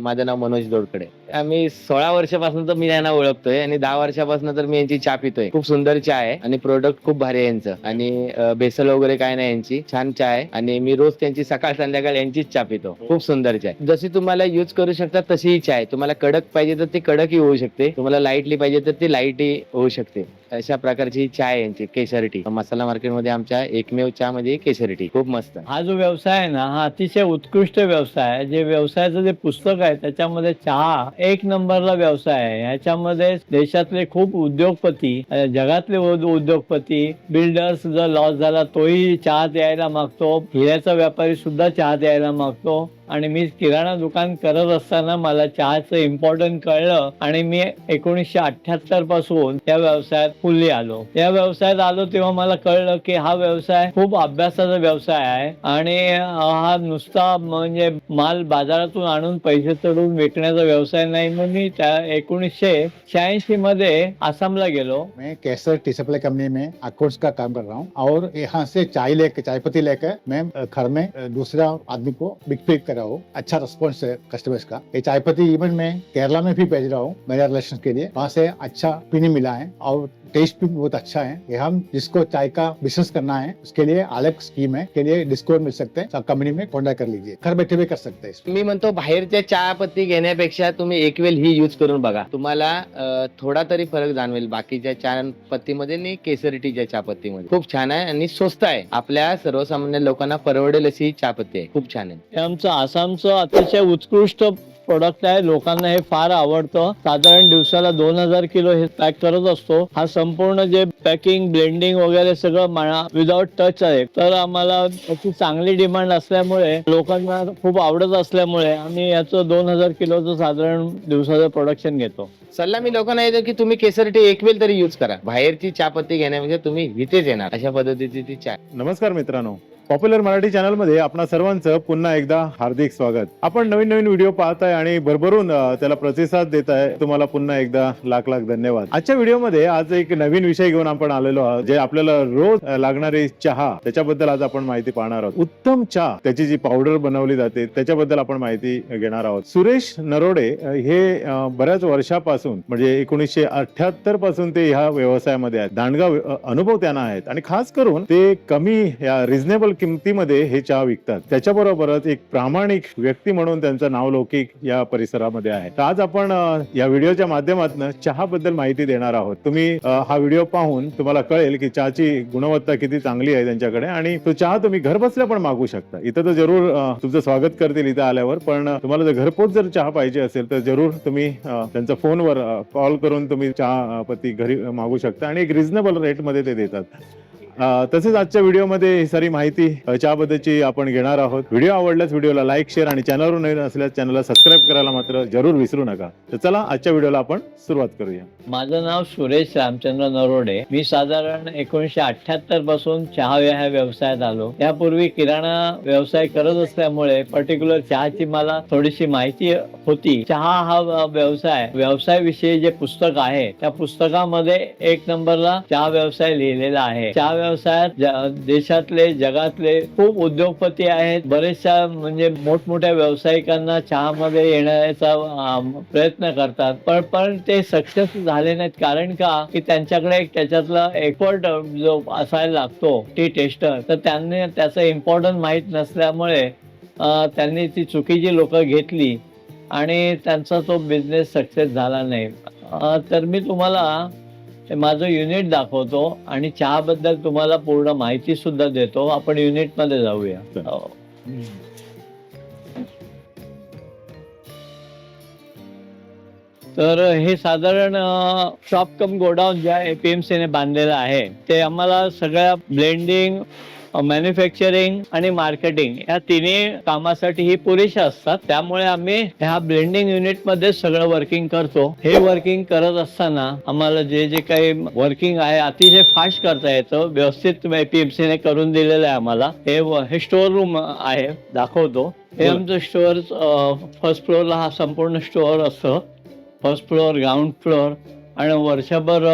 माझं नाव मनोज दोडकडे. आम्ही सोळा वर्षापासून तर मी यांना ओळखतोय आणि दहा वर्षापासून तर मी यांची चहा पितोय. खूप सुंदर चहा आहे आणि प्रोडक्ट खूप भारी आहे यांचं. आणि बेसल वगैरे काय नाही यांची. छान चहा आहे. आणि मी रोज त्यांची सकाळ संध्याकाळ यांचीच चहा पितो. खूप सुंदर चहा आहे. जशी तुम्हाला युज करू शकता तशी ही चहा आहे. तुम्हाला कडक पाहिजे तर ती कडकही होऊ शकते. तुम्हाला लाईटली पाहिजे तर ती लाईटही होऊ शकते. अशा प्रकारची चहा आहे यांची केसर टी मसाला मार्केटमध्ये आमच्या एकमेव चहा मध्ये म्हणजे केसर टी खूप मस्त. हा जो व्यवसाय आहे ना हा अतिशय उत्कृष्ट व्यवसाय आहे. जे व्यवसायाचं जे पुस्तक आहे त्याच्यामध्ये चहा एक नंबरला व्यवसाय आहे. ह्याच्यामध्ये देशातले खूप उद्योगपती जगातले उद्योगपती बिल्डर्स जर लॉस झाला तोही चहा द्यायला मागतो. हिऱ्याचा व्यापारी सुद्धा चहा द्यायला मागतो. आणि मी किराणा दुकान करत असताना मला चहाचं इम्पॉर्टंट कळलं आणि मी एकोणीसशे अठ्याहत्तरपासून या व्यवसायात फुल्ली आलो. या व्यवसायात आलो तेव्हा मला कळलं की हा व्यवसाय खूप अभ्यासाचा व्यवसाय आहे आणि हा नुसता म्हणजे माल बाजारातून आणून पैसे चढून विकण्याचा व्यवसाय नाही म्हणून मी त्या एकोणीसशे शहाऐंशी मध्ये आसामला गेलो. मैं केसर टी सप्लाई कंपनी में अकाउंट्स का काम कर रहा हूँ और यहाँ से चाय लेके चाय पत्ती लेकर मैं घर में दूसरा आदमी को बिक पिक कर रहा। हूँ अच्छा रिस्पॉन्स है कस्टमर्स का। ये चाय पत्ती इवन मैं केरला में भी भेज रहा हूँ मेरा रिलेशन के लिए। वहाँ से अच्छा पीने मिला है और टेस्ट भी बहुत अच्छा है। ये हम जिसको चाय का बिजनेस करना है उसके लिए अलग स्कीम है। के लिए डिस्काउंट मिल सकते हैं। कंपनी में कॉन्टेक्ट कर लीजिए। घर बैठे भी कर सकते हैं। मी म्हणतो बाहेरच्या चहा पत्ती घेण्यापेक्षा तुम्ही एक वेळ ही यूज करून बघा. तुम्हाला थोडा तरी फरक जाणवेल बाकीच्या चहा पत्तीमध्ये आणि केसरी टीच्या चहा पत्तीमध्ये खूप छान आहे आणि स्वस्त आहे. आपल्या सर्वसामान्य लोकांना परवडेल अशी ही चहा पत्ती आहे. खूप छान आहे. हे आमचं आसामचं अतिशय उत्कृष्ट प्रोडक्ट आहे लोकांना हे फार आवडतं. साधारण दिवसाला दोन हजार किलो हे पॅक करत असतो. हा संपूर्ण जे पॅकिंग ब्लेंडिंग वगैरे सगळं विदाउट टच आहे. तर आम्हाला त्याची चांगली डिमांड असल्यामुळे लोकांना खूप आवडत असल्यामुळे आम्ही याचं दोन हजार किलोचं साधारण दिवसाचं प्रोडक्शन घेतो. सल्ला मी लोकांना येतो की तुम्ही केसरी टी एक वेळ तरी यूज करा. बाहेरची चहा पत्ती घेण्यापेक्षा तुम्ही इथेच येणार. अशा पद्धतीची ती चहा. नमस्कार मित्रांनो. पॉप्युलर मराठी चॅनलमध्ये आपणा सर्वांचं पुन्हा एकदा हार्दिक स्वागत. आपण नवीन नवीन व्हिडिओ पाहताय आणि भरभरून त्याला प्रतिसाद देत आहे तुम्हाला पुन्हा एकदा लाख लाख धन्यवाद. आजच्या व्हिडिओमध्ये आज एक नवीन विषय घेऊन आपण आलेलो आहोत जे आपल्याला रोज लागणारी चहा त्याच्याबद्दल आज आपण माहिती पाहणार आहोत. उत्तम चहा त्याची जी पावडर बनवली जाते त्याच्याबद्दल आपण माहिती घेणार आहोत. सुरेश नरोडे हे बऱ्याच वर्षापासून म्हणजे एकोणीसशे अठ्याहत्तरपासून ते ह्या व्यवसायामध्ये आहेत. दांडगाव अनुभव त्यांना आहेत. आणि खास करून ते कमी या रिझनेबल किमतीमध्ये हे चहा विकतात. त्याच्याबरोबरच एक प्रामाणिक व्यक्ती म्हणून त्यांचं नावलौकिक या परिसरामध्ये आहे. तर आज आपण या व्हिडिओच्या माध्यमातून चहा बद्दल माहिती देणार आहोत. तुम्ही हा व्हिडिओ पाहून तुम्हाला कळेल की चहाची गुणवत्ता किती चांगली आहे त्यांच्याकडे आणि तो चहा तुम्ही घर बसल्या पण मागू शकता. इथं तर जरूर तुमचं स्वागत करतील इथं आल्यावर. पण तुम्हाला जर घरपोच जर चहा पाहिजे असेल तर जरूर तुम्ही त्यांचा फोनवर कॉल करून तुम्ही चहा पत्ती घरी मागू शकता आणि एक रिझनेबल रेटमध्ये ते देतात. तसेच आजच्या व्हिडिओमध्ये ही सारी माहिती चहाबद्दलची आपण घेणार आहोत. व्हिडिओ आवडल्यास व्हिडिओला लाईक शेअर आणि चॅनलवर नवीन असल्यास चॅनलला सबस्क्राईब करायला मात्र जरूर विसरू नका. तर चला आजच्या व्हिडिओला आपण सुरुवात करूया. माझं नाव सुरेश रामचंद्र नरोडे. मी साधारण एकोणीशे अठ्याहत्तरपासून चहा ह्या व्यवसायात आलो. त्यापूर्वी किराणा व्यवसाय करत असल्यामुळे पर्टिक्युलर चहाची मला थोडीशी माहिती होती. चहा हा व्यवसाय व्यवसायाविषयी जे पुस्तक आहे त्या पुस्तकामध्ये एक नंबरला चहा व्यवसाय लिहिलेला आहे. चहा व्यवसायात देशातले जगातले खूप उद्योगपती आहेत. बरेचशा म्हणजे मोठमोठ्या व्यावसायिकांना चहामध्ये येण्याचा प्रयत्न करतात. पण पण ते सक्सेस झाले नाहीत. कारण का? की त्यांच्याकडे एक त्याच्यातला एक्सपर्ट जो असायला लागतो टी टेस्टर तर त्यांनी त्याचं इम्पॉर्टन्स माहीत नसल्यामुळे त्यांनी ती चुकीची लोक घेतली आणि त्यांचा तो बिझनेस सक्सेस झाला नाही. तर मी तुम्हाला माझं युनिट दाखवतो आणि चहाबद्दल तुम्हाला पूर्ण माहिती सुद्धा देतो. आपण युनिटमध्ये जाऊया. हो. तर हे साधारण शॉप कम गोडाऊन ज्या एपीएमसी ने बांधलेलं आहे ते आम्हाला सगळ्या ब्लेंडिंग मॅन्युफॅक्चरिंग आणि मार्केटिंग या तिन्ही कामासाठी ही पुरेशा असतात. त्यामुळे आम्ही ह्या ब्लेंडिंग युनिटमध्ये सगळं वर्किंग करतो. हे वर्किंग करत असताना आम्हाला जे जे काही वर्किंग आहे अतिशय फास्ट करता येतं. व्यवस्थित एपीएमसी ने करून दिलेलं आहे आम्हाला. हे हे स्टोअर रूम आहे दाखवतो. हे. आमचं स्टोअर फर्स्ट फ्लोअरला हा संपूर्ण स्टोअर असतं. फर्स्ट फ्लोअर ग्राउंड फ्लोअर आणि वर्षभर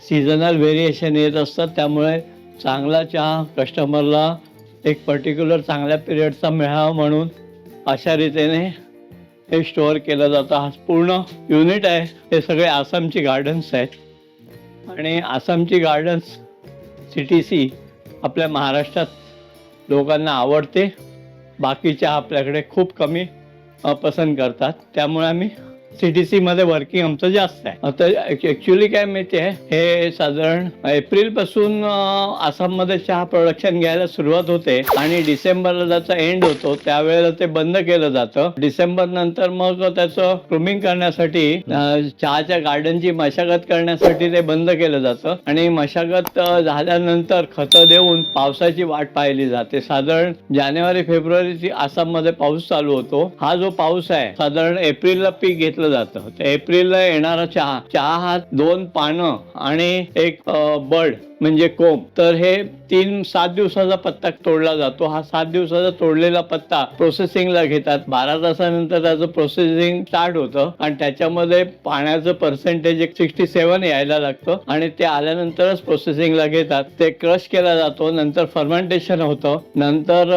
सीझनल व्हेरिएशन येत असतात. त्यामुळे चांगला चहा कस्टमरला एक पर्टिक्युलर चांगल्या पिरियडचा मिळावा म्हणून अशा रीतीने हे स्टोअर केलं जातं. हा पूर्ण युनिट आहे. हे सगळे आसामची गार्डन्स आहेत. आणि आसामची गार्डन्स सी टी सी आपल्या महाराष्ट्रात लोकांना आवडते. बाकीच्या आपल्याकडे खूप कमी पसंत करतात. त्यामुळे आम्ही सीटीसी मध्ये वर्किंग आमचं जास्त आहे. आता ऍक्च्युली काय माहिती आहे हे साधारण एप्रिलपासून आसाममध्ये चहा प्रोडक्शन घ्यायला सुरुवात होते आणि डिसेंबरला त्याचा एंड होतो. त्यावेळेला ते बंद केलं जातं. डिसेंबर नंतर मग त्याचं क्रुमिंग करण्यासाठी चहाच्या गार्डनची मशागत करण्यासाठी ते बंद केलं जातं. आणि मशागत झाल्यानंतर खतं देऊन पावसाची वाट पाहिली जाते. साधारण जानेवारी फेब्रुवारी आसाममध्ये पाऊस चालू होतो. हा जो पाऊस आहे साधारण एप्रिलला पीक घेतलं जातं. एप्रिलला येणारा चहा चहा हा दोन पानं आणि एक बड म्हणजे कोंब. तर हे तीन सात दिवसाचा पत्ता तोडला जातो. हा सात दिवसाचा तोडलेला पत्ता प्रोसेसिंगला घेतात. बारा तासानंतर त्याचं प्रोसेसिंग स्टार्ट होतं आणि त्याच्यामध्ये पाण्याचं पर्सेंटेज एक सिक्स्टी सेवन यायला लागतं आणि ते आल्यानंतरच प्रोसेसिंगला घेतात. ते क्रश केला जातो. नंतर फर्मेंटेशन होतं. नंतर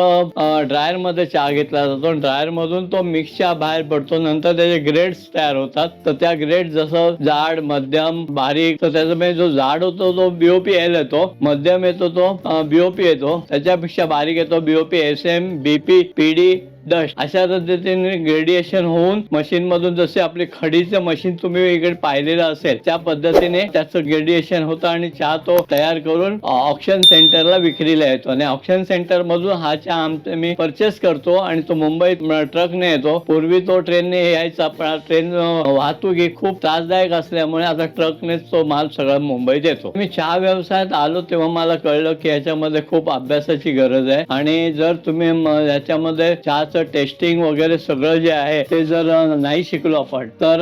ड्रायरमध्ये चहा घेतला जातो. ड्रायर मधून तो मिक्स चहा बाहेर पडतो. नंतर त्याचे ग्रेड्स तयार होतात. तर त्या ग्रेड जसं जाड मध्यम बारीक तर त्याचा म्हणजे जो जाड होतो तो बीओपी एल येतो मध्यम येतो तो बीओपी येतो त्याच्यापेक्षा बारीक येतो BOP S M BP PD dust अशा पद्धतीने ग्रेडिएशन होऊन मशीन मधून जसे आपले खडीचं मशीन तुम्ही इकडे पाहिलेलं असेल त्या पद्धतीने त्याचं ग्रेडिएशन होतं आणि चहा तो तयार करून ऑप्शन सेंटरला विक्रीला येतो. आणि ऑप्शन सेंटर मधून हा चहा आमचे मी परचेस करतो आणि तो मुंबईत ट्रकने येतो. पूर्वी तो ट्रेनने यायचा पण ट्रेन वाहतूक ही खूप त्रासदायक असल्यामुळे आता ट्रकनेच तो माल सगळा मुंबईत येतो. मी चहा व्यवसायात आलो तेव्हा मला कळलं की याच्यामध्ये खूप अभ्यासाची गरज आहे. आणि जर तुम्ही याच्यामध्ये चहा चहाचं टेस्टिंग वगैरे सगळं जे आहे ते जर नाही शिकलो आपण तर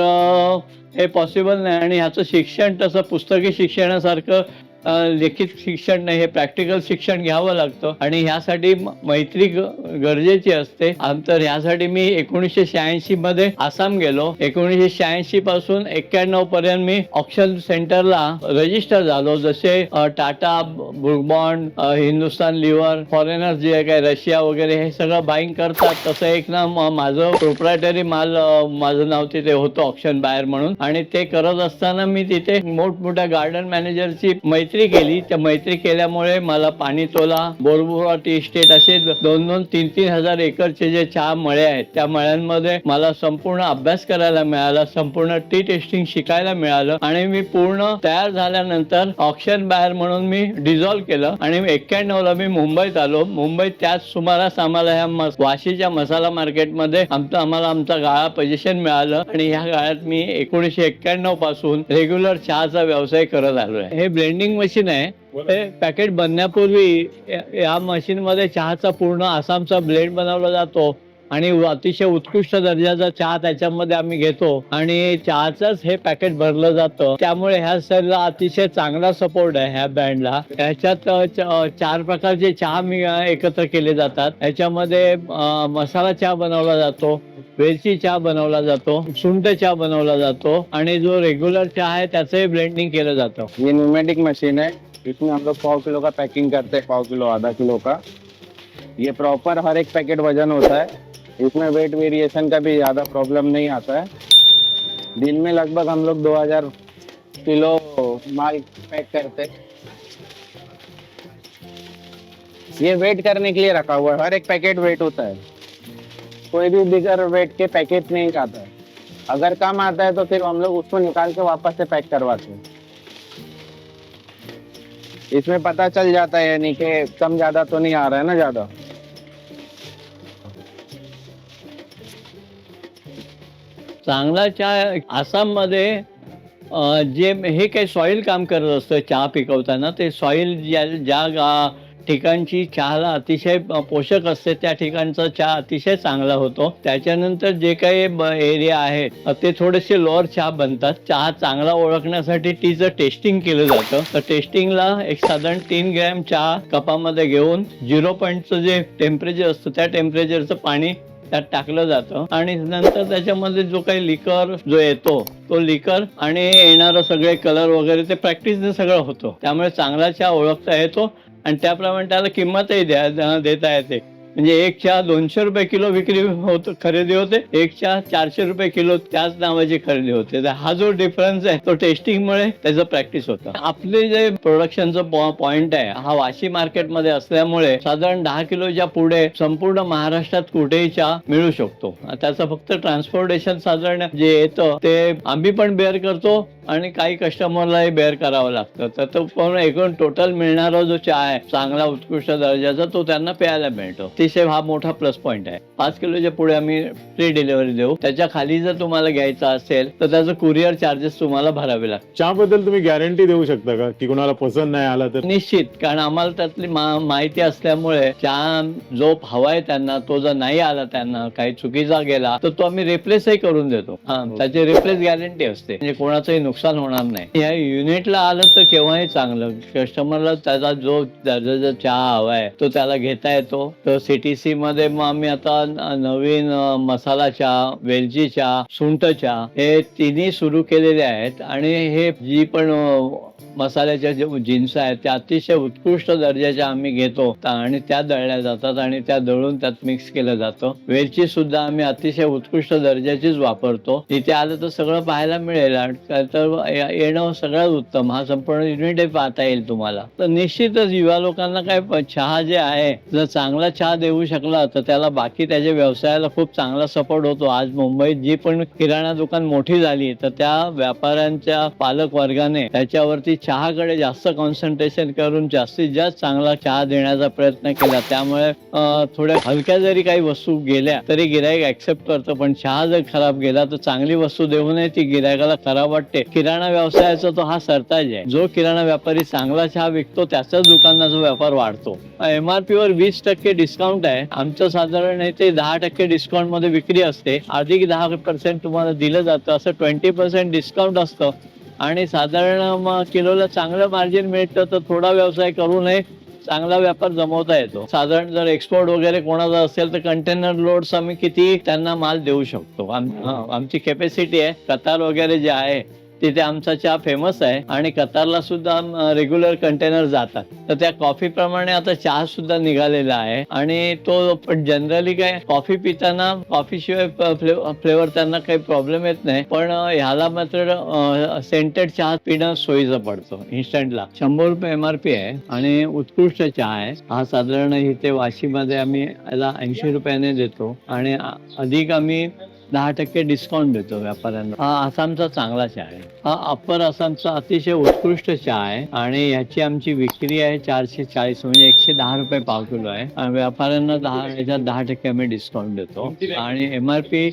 हे पॉसिबल नाही. आणि ह्याचं शिक्षण तसं पुस्तकी शिक्षणासारखं लिखित शिक्षण नाही हे प्रॅक्टिकल शिक्षण घ्यावं लागतं. आणि ह्यासाठी मैत्री गरजेची असते. तर ह्यासाठी मी एकोणीसशे शहाऐंशी मध्ये आसाम गेलो. एकोणीसशे शहाऐंशी पासून एक्क्याण्णव पर्यंत मी ऑप्शन सेंटरला रजिस्टर झालो. जसे टाटा बुर्बॉन अ, हिंदुस्तान लिव्हर फॉरेनर जे काही काय रशिया वगैरे हे सगळं बाईंग करतात. तसं एक ना माझं प्रोप्रायटरी माल माझं नाव तिथे होतं ऑप्शन बाहेर म्हणून. आणि ते करत असताना मी तिथे मोठमोठ्या गार्डन मॅनेजरची मैत्री मैत्री केली. त्या मैत्री केल्यामुळे मला पाणी तोला. टी इस्टेट असे दोन दोन तीन तीन हजार एकरचे जे चहा मळे आहेत त्या मळ्यांमध्ये मला संपूर्ण अभ्यास करायला मिळाला संपूर्ण टी टेस्टिंग शिकायला मिळालं आणि मी पूर्ण तयार झाल्यानंतर ऑप्शन बाहेर म्हणून मी डिझॉल्व्ह केलं आणि एक्क्याण्णव ला मी मुंबईत आलो. मुंबईत त्याच सुमारास आम्हाला ह्या वाशीच्या मसाला मार्केटमध्ये आमचं आम्हाला आमचा गाळा पोझिशन मिळालं आणि ह्या गाळ्यात मी एकोणीसशे एक्क्याण्णवपासून रेग्युलर चहाचा व्यवसाय करत आलोय. हे ब्लेंडिंग मशीन आहे. हे पॅकेट बनण्यापूर्वी या- या मशीन मध्ये चहाचा पूर्ण आसामचा ब्लेंड बनवला जातो. आणि अतिशय उत्कृष्ट दर्जाचा चहा त्याच्यामध्ये आम्ही घेतो. आणि चहाचंच हे पॅकेट भरलं जातं. त्यामुळे ह्या सरला अतिशय चांगला सपोर्ट आहे ह्या ब्रँडला ह्याच्यात चार प्रकारचे चहा मी एकत्र केले जातात. ह्याच्यामध्ये मसाला चहा बनवला जातो वेलची चहा बनवला जातो सुंठ चहा बनवला जातो आणि जो रेग्युलर चहा आहे त्याचंही ब्लेंडिंग केलं जातं. ये न्यूमेटिक मशीन है इथून हम लोग पाव किलो का पैकिंग करते हैं पाव किलो आधा किलो का. ये प्रॉपर हर एक पैकेट वजन होता है. इसमें वेट वेरिएशन का भी ज़्यादा प्रॉब्लम नहीं आता है। दिन में लगभग हम लोग 2000 किलो माल पैक करते। ये वेट करने के लिए रखा हुआ है। हर एक पैकेट वेट होता है। कोई भी बिगर वेट के पैकेट नहीं आता है। अगर कम आता है तो फिर हम लोग उसको निकाल के वापस से पैक करवाते हैं। इसमें पता चल जाता है यानी कि कम ज़्यादा तो नहीं आ रहा है ना ज़्यादा। चांगला चहा आसाममध्ये जे हे काही सॉईल काम करत असतं चहा पिकवताना ते सॉईल ज्या ज्या गा- ठिकाणची चहाला अतिशय पोषक असते त्या ठिकाणचा चहा अतिशय चांगला होतो. त्याच्यानंतर जे काही एरिया आहेत ते थोडेसे लोअर चहा बनतात. चहा चांगला ओळखण्यासाठी तिचं टेस्टिंग केलं जातं तर टेस्टिंगला एक साधारण तीन ग्रॅम चहा कपामध्ये घेऊन झिरो पॉईंटचं जे टेम्परेचर असतं त्या टेम्परेचरचं पाणी त्यात टाकलं जातं. आणि नंतर त्याच्यामध्ये जो काही लिकर जो येतो तो लिकर आणि येणारं सगळे कलर वगैरे ते प्रॅक्टिसने सगळं होतं. त्यामुळे चांगला चहा ओळखता येतो. आणि त्याप्रमाणे त्याला किंमतही द्या देता येते. म्हणजे एक चहा दोनशे रुपये किलो विक्री होत खरेदी होते एक चहा चारशे रुपये किलो त्याच नावाची खरेदी होते. तर हा जो डिफरन्स आहे तो टेस्टिंगमुळे त्याचं प्रॅक्टिस होतं. आपले जे प्रोडक्शनचं पॉइंट आहे हा वाशी मार्केटमध्ये असल्यामुळे साधारण दहा किलोच्या पुढे संपूर्ण महाराष्ट्रात कुठेही चहा मिळू शकतो. त्याचं फक्त ट्रान्सपोर्टेशन साधारण जे येतं ते आम्ही पण बेअर करतो आणि काही कस्टमरलाही बेअर करावं लागतं. तर तो पण एकूण टोटल मिळणारा जो चहा आहे चांगला उत्कृष्ट दर्जाचा तो त्यांना प्यायला मिळतो. अतिशय हा मोठा प्लस पॉईंट आहे. पाच किलोच्या पुढे आम्ही फ्री डिलिव्हरी देऊ. त्याच्याखाली जर तुम्हाला घ्यायचं असेल तर त्याचं कुरिअर चार्जेस तुम्हाला भरावे लागतात चहाबद्दल तुम्ही गॅरंटी देऊ शकता का? की कुणाला पसंत नाही आला तर? निश्चित कारण आम्हाला त्यातली मा- माहिती असल्यामुळे चहा जो हवाय त्यांना तो जर नाही आला त्यांना काही चुकीचा गेला तर तो आम्ही रिप्लेसही करून देतो. हा त्याची रिप्लेस गॅरंटी असते. म्हणजे कोणाचंही नुकसान होणार नाही. या युनिटला आलं तर केव्हाही चांगलं. कस्टमरला त्याचा जो दर्जाचा चहा हवाय तो त्याला घेता येतो. तर सीटीसी मध्ये मग आम्ही आता नवीन मसाला चहा वेलची चहा सुंठ चहा हे तिन्ही सुरू केलेले आहेत. आणि हे जी पण मसाल्याच्या जे जिन्स आहेत त्या अतिशय उत्कृष्ट दर्जाच्या आम्ही घेतो. आणि त्या दळल्या जातात आणि त्या दळून त्यात मिक्स केलं जातं. वेलची सुद्धा आम्ही अतिशय उत्कृष्ट दर्जाचीच वापरतो. तिथे आलं तर सगळं पाहायला मिळेल आणि तर येणं सगळ्यात उत्तम. हा संपूर्ण युनिट पाहता येईल तुम्हाला. तर निश्चितच युवा लोकांना काय चहा जे आहे जर चांगला चहा देऊ शकला तर त्याला बाकी त्याच्या व्यवसायाला खूप चांगला सपोर्ट होतो. आज मुंबईत जी पण किराणा दुकान मोठी झाली तर त्या व्यापाऱ्यांच्या पालक वर्गाने त्याच्यावरती चहाकडे जास्त कॉन्सन्ट्रेशन करून जास्तीत जास्त चांगला चहा देण्याचा प्रयत्न केला. त्यामुळे थोड्या हलक्या जरी काही वस्तू गेल्या तरी गिरायक ऍक्सेप्ट करतं. पण चहा जर खराब गेला तर चांगली वस्तू देऊनही ती गिरायकाला खराब वाटते. किराणा व्यवसायाचा तो हा सरताज आहे. जो किराणा व्यापारी चांगला चहा विकतो त्याच्याच दुकानाचा व्यापार वाढतो. एमआरपी वर वीस टक्के डिस्काउंट आहे. आमचं साधारण ते दहा टक्के डिस्काउंटमध्ये विक्री असते. अधिक दहा पर्सेंट तुम्हाला दिलं जातं. असं ट्वेंटी पर्सेंट डिस्काउंट असतं. आणि साधारण मग किलोला चांगलं मार्जिन मिळतं तर थोडा व्यवसाय करू नये. चांगला व्यापार जमवता येतो. साधारण जर एक्सपोर्ट वगैरे कोणाचा असेल तर कंटेनर लोड्स आम्ही किती त्यांना माल देऊ शकतो. आम- आमची कॅपॅसिटी आहे. कतार वगैरे जे आहे तिथे आमचा चहा फेमस आहे आणि कतारला सुद्धा रेग्युलर कंटेनर जातात. तर त्या कॉफी प्रमाणे आता चहा सुद्धा निघालेला आहे. आणि तो पण जनरली काय कॉफी पिताना कॉफी शिवाय फ्लेवर त्यांना काही प्रॉब्लेम येत नाही. पण ह्याला मात्र सेंटेड चहा पिणं सोयीचं पडतो इन्स्टंटला शंभर रुपये एमआरपी आहे आणि उत्कृष्ट चहा आहे. हा साधारण इथे वाशीमध्ये आम्ही याला ऐंशी रुपयाने देतो. आणि अधिक आम्ही दहा टक्के डिस्काउंट देतो व्यापाऱ्यांना. हा आसामचा चांगला चहा आहे. हा अप्पर आसामचा अतिशय उत्कृष्ट चहा आहे आणि याची आमची विक्री आहे चारशे चाळीस म्हणजे एकशे दहा रुपये पाव किलो आहे. आणि व्यापाऱ्यांना दहा याच्यात दहा टक्के आम्ही डिस्काउंट देतो. आणि एम आर पी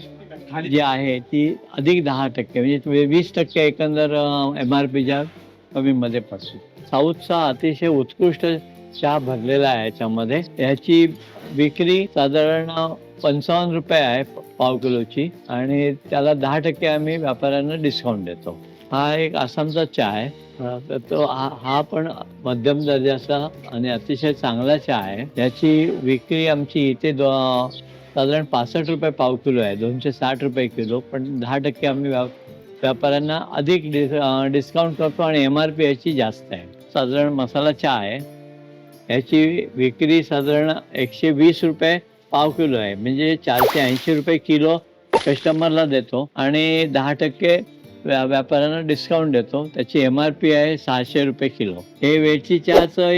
जी आहे ती अधिक दहा टक्के म्हणजे वीस टक्के एकंदर एम आर पीच्या कमीमध्ये पडतो साऊथचा अतिशय उत्कृष्ट चहा भरलेला आहे याच्यामध्ये. याची विक्री साधारण पंचावन्न रुपये आहे पाव किलोची आणि त्याला दहा टक्के आम्ही व्यापाऱ्यांना डिस्काउंट देतो. हा एक आसामचा चहा आहे. तर तो हा पण मध्यम दर्जाचा आणि अतिशय चांगला चहा आहे. याची विक्री आमची इथे दो- साधारण पासष्ट रुपये पाव किलो आहे. दोनशे साठ रुपये किलो. पण दहा टक्के आम्ही व्या व्यापाऱ्यांना अधिक डिस डिस्काउंट करतो आणि एम आर पी याची जास्त आहे. साधारण मसाला चहा आहे. याची विक्री साधारण एकशे वीस रुपये पाव किलो आहे. म्हणजे चारशे ऐंशी रुपये किलो कस्टमरला देतो आणि दहा टक्के व्या व्यापाऱ्यांना डिस्काउंट देतो. त्याची एम आर पी आहे सहाशे रुपये किलो. हे वेलची चहाचं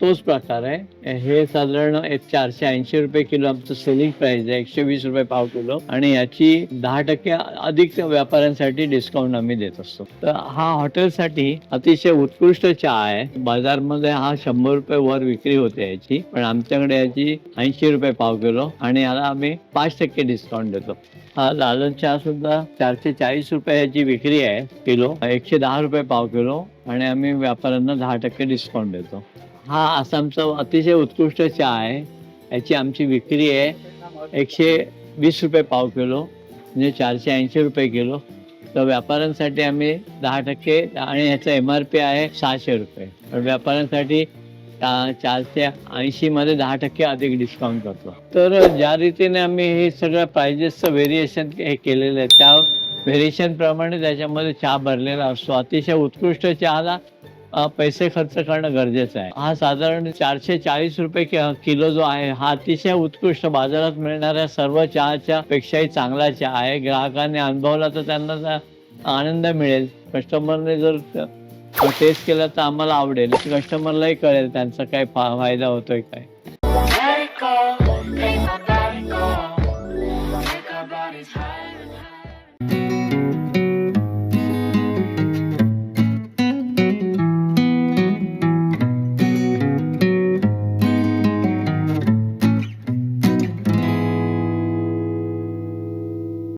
तोच प्रकार आहे. हे साधारण एक चारशे ऐंशी रुपये किलो आमचं सेलिंग प्राइस आहे. एकशे वीस रुपये पाव किलो. आणि याची दहा टक्के अधिक व्यापाऱ्यांसाठी डिस्काउंट आम्ही देत असतो. तर हा हॉटेलसाठी अतिशय उत्कृष्ट चहा आहे. बाजारमध्ये हा शंभर रुपये वर विक्री होते याची. पण आमच्याकडे याची ऐंशी रुपये पाव किलो. आणि याला आम्ही पाच टक्के डिस्काउंट देतो. हा लालन चहा सुद्धा चारशे चाळीस रुपये याची विक्री आहे किलो. एकशे दहा रुपये पाव किलो. आणि आम्ही व्यापाऱ्यांना दहा टक्के डिस्काउंट देतो. हा आसामचा अतिशय उत्कृष्ट चहा आहे. याची आमची विक्री आहे. एकशे वीस रुपये पाव किलो म्हणजे चारशे ऐंशी रुपये किलो. तर व्यापाऱ्यांसाठी आम्ही दहा टक्के आणि ह्याचा एम आर पी आहे सहाशे रुपये. पण व्यापाऱ्यांसाठी चारशे ऐंशी मध्ये दहा टक्के अधिक डिस्काउंट करतो. तर ज्या रीतीने आम्ही हे सगळं प्राइजेसचं व्हेरिएशन हे केलेलं आहे त्या व्हेरिएशन प्रमाणे त्याच्यामध्ये चहा भरलेला असतो. अतिशय उत्कृष्ट चहाला पैसे खर्च करणं गरजेचं आहे. हा साधारण चारशे चाळीस रुपये किलो जो आहे हा अतिशय उत्कृष्ट बाजारात मिळणाऱ्या सर्व चहाच्या पेक्षाही चांगला चहा आहे. ग्राहकांनी अनुभवला तर त्यांना आनंद मिळेल. कस्टमरने जर टेस्ट केला तर आम्हाला आवडेल. कस्टमरलाही कळेल त्यांचा काय फायदा होतोय काय.